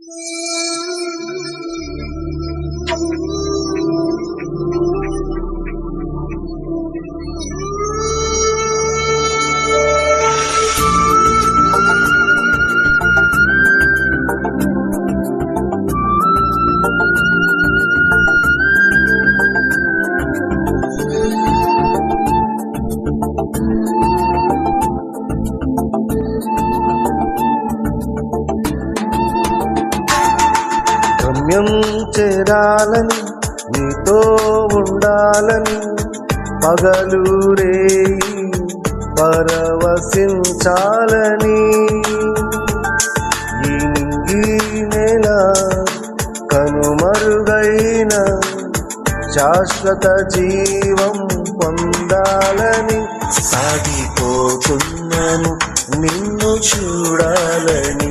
Thank you. గమ్యం చేరాలని నీతో ఉండాలని పగలూరే పరవశించాలని. ఈ నెల కనుమరుగైన శాశ్వత జీవం పొందాలని సాగిపోతున్నాను నిన్ను చూడాలని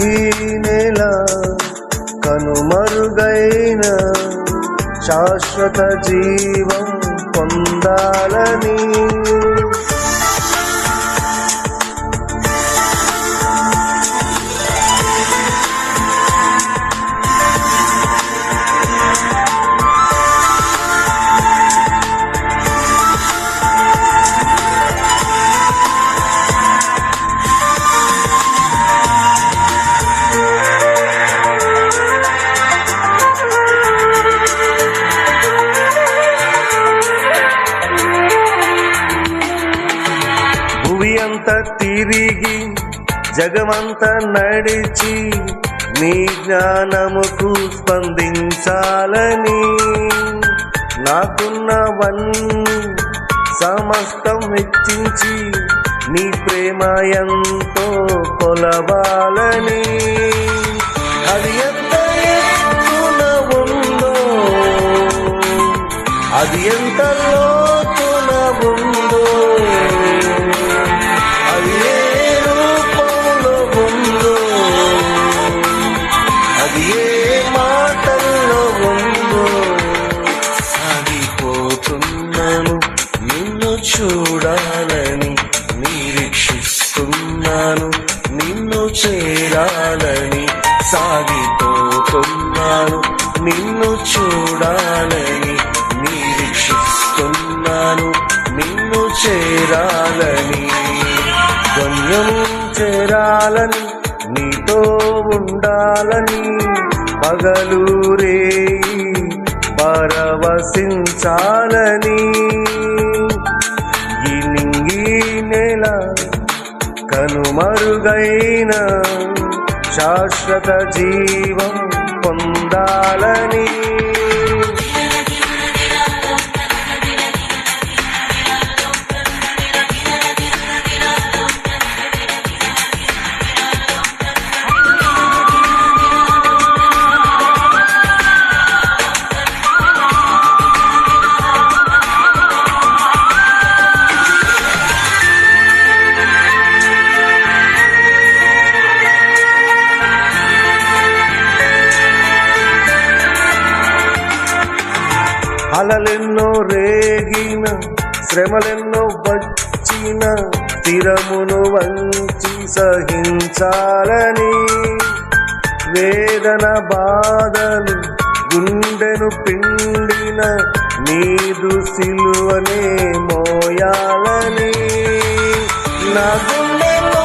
ఈ నేల కనుమరుగైన శాశ్వత జీవం పొందాలని తిరిగి జగమంత నడిచి నీ జ్ఞానముకు స్పందించాలని నాకున్నవన్నీ సమస్తం వెచ్చించి నీ ప్రేమ ఎంతో కొలవాలని. అది ఎంత ఎత్తున ఉందో అది ఎంత లోతున ఉందో. చూడాలని నిరీక్షిస్తున్నాను. నిన్ను చేరాలని సాగిపోతున్నాను. నిన్ను చూడాలని నిరీక్షిస్తున్నాను. నిన్ను చేరాలని గమ్యము చేరాలని నీతో ఉండాలని పగలు రేయి కనుమరుగైన శాశ్వత జీవం. అలలెన్నో రేగిన శ్రమలెన్నో వచ్చిన స్థిరమును వంచి సహించాలని వేదన బాధలు గుండెను పిండిన నీదు సిలువనే మోయాలని. నా గుండెలో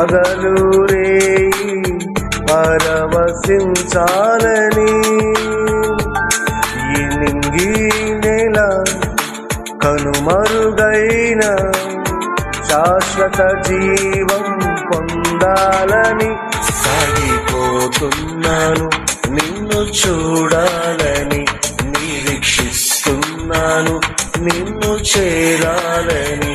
పగలు రేయి పరవశించాలని. ఈ నింగి కనుమరుగైన శాశ్వత జీవం పొందాలని సాగిపోతున్నాను నిన్ను చూడాలని నిరీక్షిస్తున్నాను నిన్ను చేరాలని.